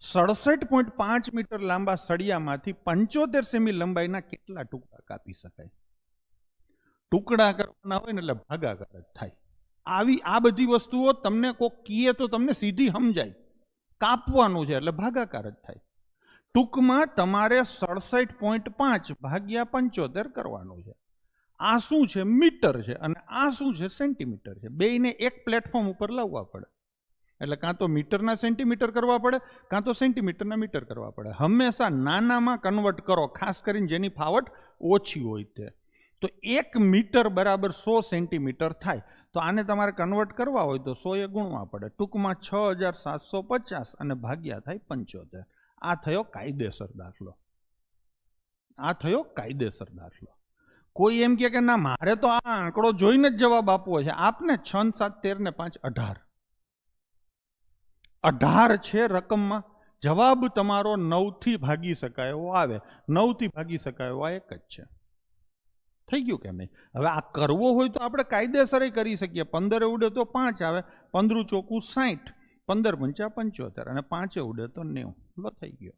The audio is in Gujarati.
સડસઠ પોઈન્ટ પાંચ મીટર લાંબા સળિયામાંથી પંચોતેર સેમી લંબાઈના કેટલા ટુકડા કાપી શકાય? ટુકડા કરવાના હોય ને એટલે ભાગાકાર જ થાય. આવી, આ બધી વસ્તુઓ તમને કોક કીએ તો તમને સીધી સમજાય. કાપવાનું છે એટલે ભાગાકાર જ થાય. ટૂંકમાં તમારે સડસઠ પોઈન્ટ પાંચ ભાગ્યા પંચોતેર કરવાનું છે. આ શું છે? મીટર છે અને આ શું છે? સેન્ટીમીટર છે. બેયને એક પ્લેટફોર્મ ઉપર લાવવા પડે. એટલે કાં તો મીટરના સેન્ટીમીટર કરવા પડે, કાં તો સેન્ટીમીટરના મીટર કરવા પડે. હંમેશા નાનામાં કન્વર્ટ કરો, ખાસ કરીને જેની ફાવટ ઓછી હોય તે. તો એક મીટર બરાબર સો સેન્ટીમીટર થાય. તો આને તમારે કન્વર્ટ કરવા હોય તો સો એ ગુણવા પડે. ટૂંકમાં છ હજાર સાતસો પચાસ અને ભાગ્યા થાય પંચોતેર. આ થયો કાયદેસર દાખલો. આ થયો કાયદેસર દાખલો. કોઈ એમ કે ના, મારે તો આ આંકડો જોઈને જ જવાબ આપવો છે. આપને છ સાત તેર ને પાંચ અઢાર. અઢાર છે રકમમાં. જવાબ તમારો નવથી ભાગી શકાય એવો આવે. નવથી ભાગી શકાય એવો આ એક જ છે. થઈ ગયું કે નહીં? હવે આ કરવો હોય તો આપણે કાયદેસર કરી શકીએ. પંદરે ઉડે તો પાંચ આવે. પંદરું ચોકું સાઠ. પંદર પંચા પંચોતેર અને પાંચે ઉડે તો નેવું. લો, થઈ ગયો.